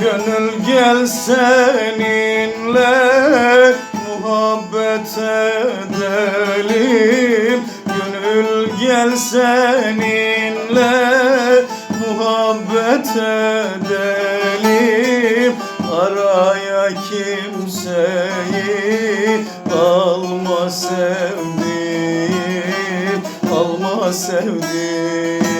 Gönül gel seninle muhabbet edelim Gönül gel seninle muhabbet edelim Araya kimseyi alma sevdim Alma sevdim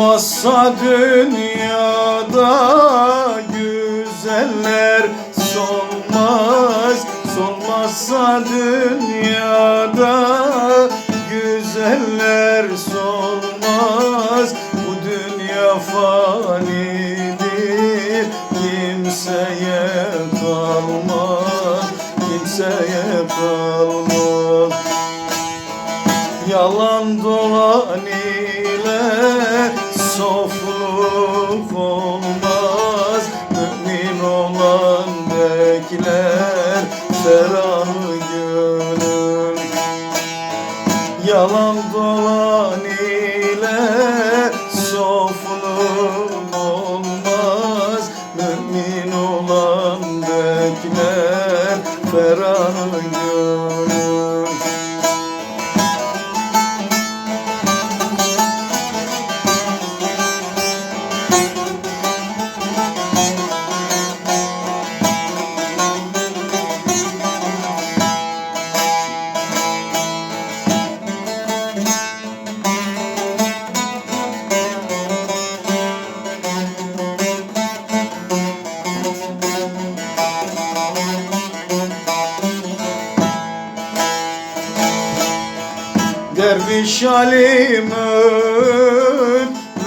Solmazsa dünyada güzeller solmaz Solmazsa dünyada güzeller solmaz Bu dünya fanidir kimseye kalmaz Kimseye kalmaz. Yalan dolan ile sofluk olmaz. Mümin olan bekler ferah gönül. Yalan dolan ile sofluk olmaz. Mümin olan bekler ferah Derviş alim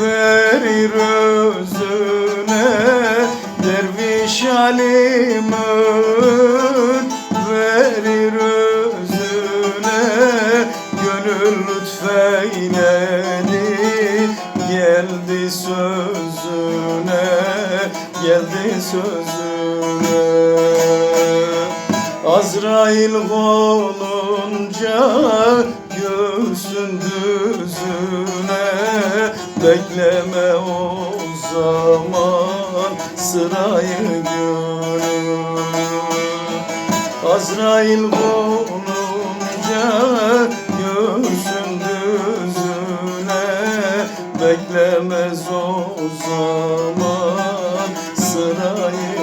verir özüne. Derviş alim verir özüne. Gönül lütfeyledi geldi sözüne. Geldi sözüne. Azrail olunca göğsün düzüne Bekleme o zaman. Sırayı gönül Azrail olunca göğsün düzüne Beklemez o zaman. Sırayı